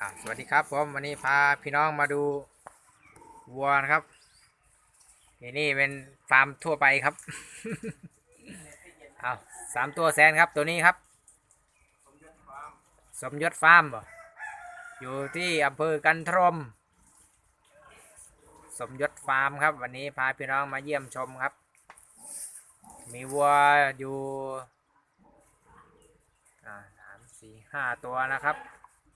อ่าสวัสดีครับผมวันนี้พาพี่น้องมาดูวัวนะครับนี่นี่เป็นฟาร์มทั่วไปครับ เอาสามตัวแสนครับตัวนี้ครับ สมยศฟาร์มบ่อยู่ที่อำเภอกันทรม สมยศฟาร์มครับ วันนี้พาพี่น้องมาเยี่ยมชมครับ มีวัวอยู่สามสี่ห้าตัวนะครับ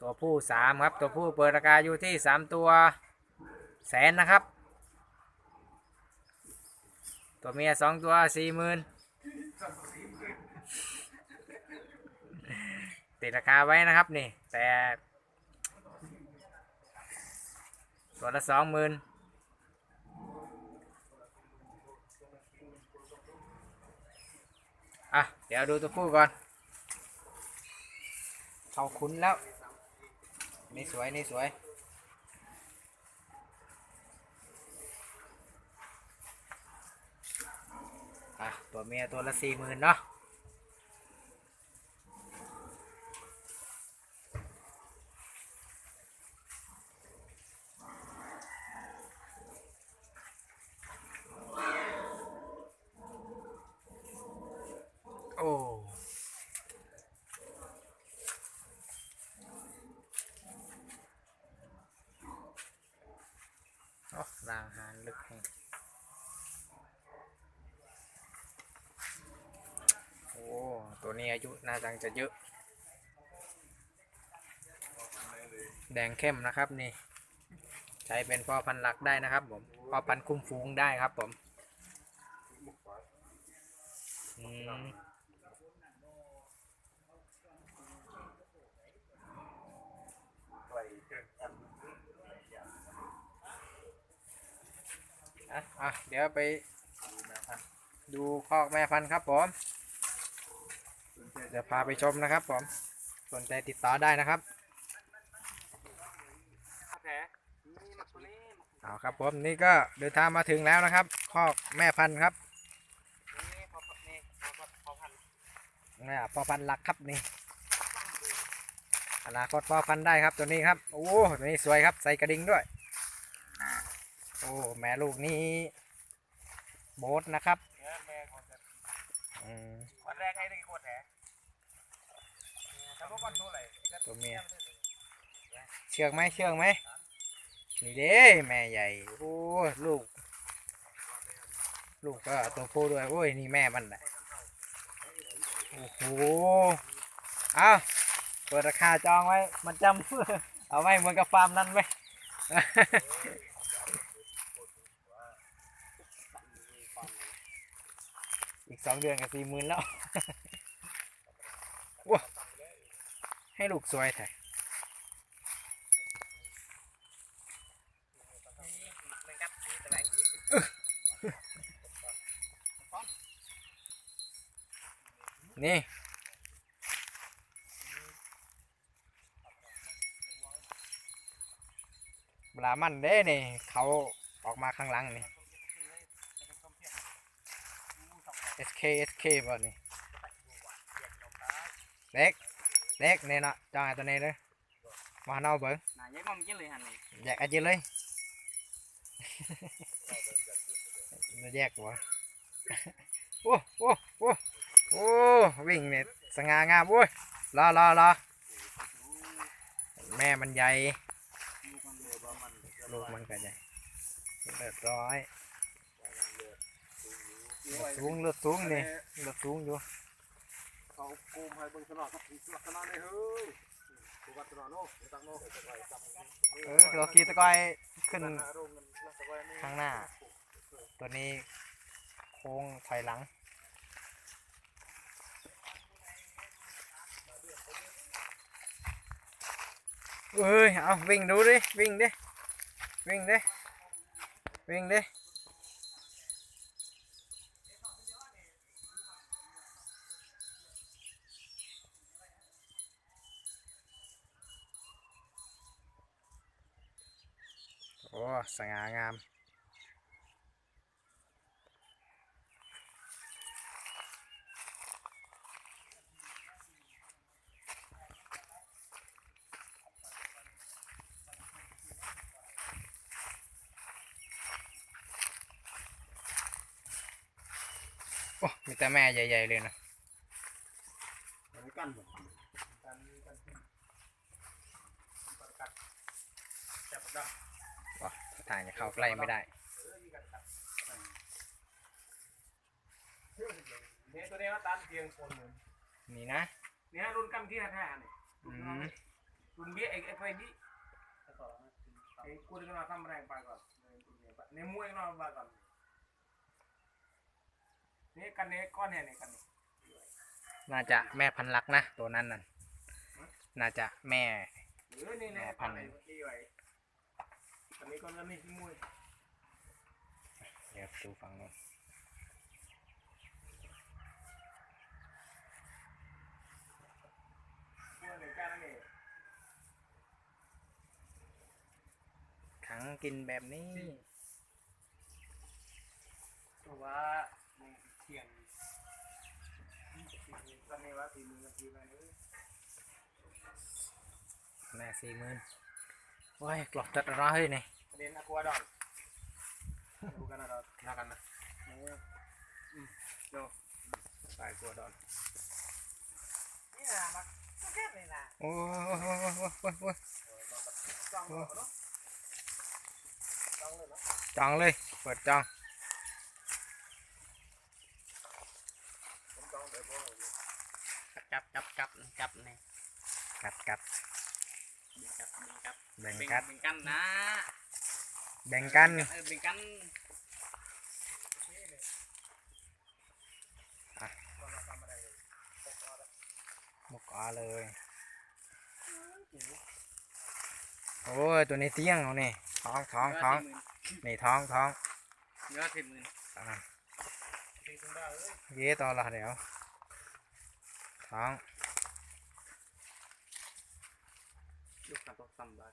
ตัวผู้สามครับ ตัวผู้เปิดราคาอยู่ที่สามตัวแสนนะครับ ตัวเมียสองตัวสี่หมื่นติดราคาไว้นะครับนี่ แต่ ตัวละสองหมื่นอะ เดี๋ยวดูตัวผู้ก่อนเขาคุ้นแล้ว นี่สวย นี่สวย อะ ตัวเมียตัวละสี่หมื่นเนาะ โอ้ โอ้รางหารลึกแห่งโอ้ ตัวนี้อายุน่าจังจะเยอะ แดงเข้มนะครับนี่ ใช้เป็นพ่อพันธุ์หลักได้นะครับผม พ่อพันธุ์คุ้มฟูงได้ครับผม อืม อะอะเดี๋ยวไปดูคอกแม่พันธุ์ครับผมเดี๋ยวพาไปชมนะครับผมสนใจติดต่อได้นะครับเอาครับผมนี่ก็เดินทางมาถึงแล้วนะครับคอกแม่พันธุ์ครับนี่พอพันธุ์หลักครับนี่อนาคตพอพันธุ์ได้ครับตัวนี้ครับโอ้ตัวนี้สวยครับใส่กระดิ่งด้วย อ้แม่ลูกนี้โบทนะครับอืมวันแรกให้ได้กี่ขวดแหแล้วก็ก้อนตัวไหนตัวเมียเชือกไหมเชือกไหมนี่เด้แม่ใหญ่โอ้ลูก ลูกก็ตัวผู้ด้วยโอ้ยนี่แม่มันแหละโอ้โหเอาเปิดราคาจองไว้ มันจำเอาไว้เหมือนกับฟาร์มนั้นไว้ อีก สองเดือนกับสี่หมื่นแล้วว้าให้ลูกสวยแท้นี่เวลามันเด้นี่ เขาออกมาข้างหลังนี่ SK SK บ่นี่เล็กเล็กเนี่ยเนาะจองไอ้ตัวนี้เลยมาหาเอาเบิ้งน่ายังมันกินเลยหันนี่แยกอาจิเลยจะแยกวะโอ้โอ้โอ้โอ้วิ่งเนี่ยสง่างามโอ้ยรอรอรอแม่มันใหญ่ลูกมันก็ใหญ่เรียบร้อยเลือด สูงเลือดสูงนี่เลือดสูงอยู่เขากูมให้เบิ่งสนอครับลักษณะนี่เฮ้ยกูวัดสนอโน่ตังโน่เออเราขี่ตะกอยขึ้นโรงเงินลักษณะนี่ข้างหน้า ตัวนี้โค้งถอยหลังเอ้ยเอาวิ่งดูดิวิ่งดิวิ่งดิวิ่งดิ โอ้สง่างามโอ้มีแต่แม่ใหญ่ ๆ เลยนะกันกันกัน ปัดกัดจับปัดกัดว้าถ่ายจะเข้าใกล้ไม่ได้เนี่ยตัวนี้ว่าตันเพียงคนหนึ่งนี่นะเนี่ยรุ่นกันที่แท้ๆนี่อืมรุ่นเบี้ยไอ้ไอ้ไฟนี้ไอ้กูจะมาทำแรงไปก่อนในมวยนอนไปก่อนนี่กันนี้ก้อนเนี่ยนี่กันนี้น่าจะแม่พันลักษณ์นะตัวนั้นน่ะน่าจะแม่หรือนี่เนี่ยพันไอ้ที่ไว้อันนี้ก็เริ่มนี่ที่มวยเดี๋ยวดูฝั่งนู้นมวยหนึ่งกันนี่ขังกินแบบนี้ตัวว่าเทียนกันนี้ว่าตีมือกันทีไปเลยแม่สี่หมื่นโอ้ยกรอบจัดร้อยนี่ ประเด็นอะกัวดอนดูกันนะดอนน่ากันนะอืมโยสายกัวดอนนี่นะมักก็แค่นี้นะโอ้ยโอ้ยโอ้ยโอ้ยโอ้ยจ้องเลยเนาะจ้องเลยเนาะจองเลยเปิดจองผมจ้องไปบ่จับจับจับจับนี่กัดกัดจับจับแบ่งแบ่งกัดแบ่งกันนะ แบ่งกัน เออแบ่งกันหมกอาเลย โอ้ย ตัวนี้เตี้ยงเอานี่ท้องท้องท้องนี่ท้องท้องเนื้อสิบหมื่นอะตีถึงได้เลยเย้ต่อละเดี๋ยว ท้องลูกสาวต้องซ้ำบ้าง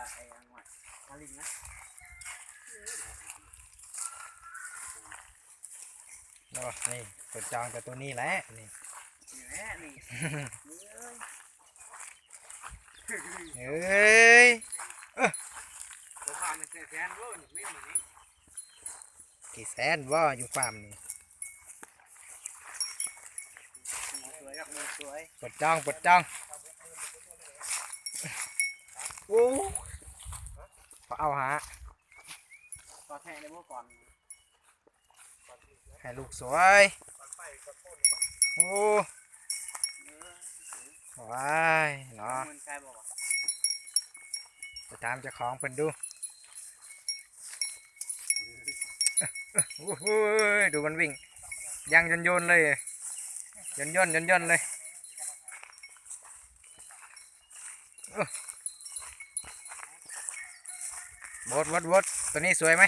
าะแต่บางทีไม่ว่าบุญเดียวเกี่ยวธรรมชาติเนื้อการเลยเนี่ยนะโบดาไอ้อันหม่อาลิงนะแล้วก็นี่เปิดจองกับตัวนี้แหละนี่นี่แหละนี่เฮ้ยตัวพามันแสนเว้ยไม่เหมือนนี้กี่แสนว่าอยู่ฟาร์มนี่สวยครับมือสวยเปิดจองเปิดจองโอ้ เอาหาต่อแทนในเมื่อก่อนให้ลูกสวย โอ้ว้ายเนาะมันใช่บอกว่าไปตามเจ้าของเพิ่นดูโอ้โหดูมันวิ่ง ยังยนยนๆเลยยนยนยนยนๆเลยเอ้อโบดบดบดตัวนี้สวยไหม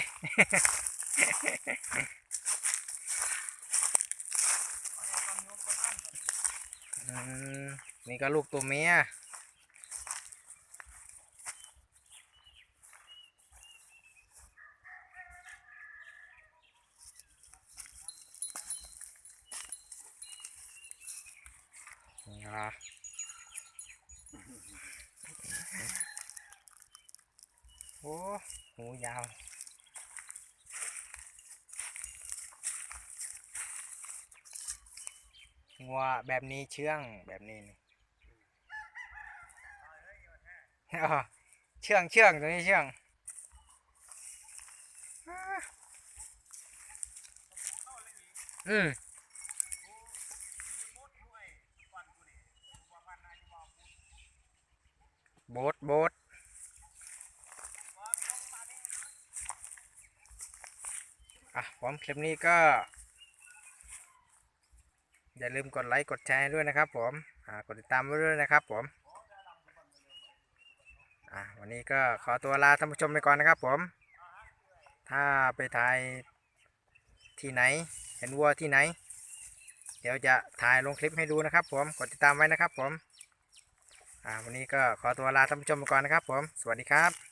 อืมนี่ก็ลูกตัวเมียนี่ละ โอ้หูยาวงัวแบบนี้เชื่องแบบนี้นี่อ้อเชื่องเชื่องตัวนี้เชื่องอืมโบทโบทอะผม คลิปนี้ก็ อย่าลืมกดไลค์กดแชร์ด้วยนะครับ ผมกดติดตามไว้ด้วยนะครับ ผมวันนี้ก็ขอตัวลาท่านผู้ชมไปก่อนนะครับ ผม ถ้าไปถ่ายที่ไหน เห็นวัวที่ไหน เดี๋ยวจะถ่ายลงคลิปให้ดูนะครับ ผม กดติดตามไว้นะครับ ผมวันนี้ก็ขอตัวลาท่านผู้ชมไปก่อนนะครับ ผม สวัสดีครับ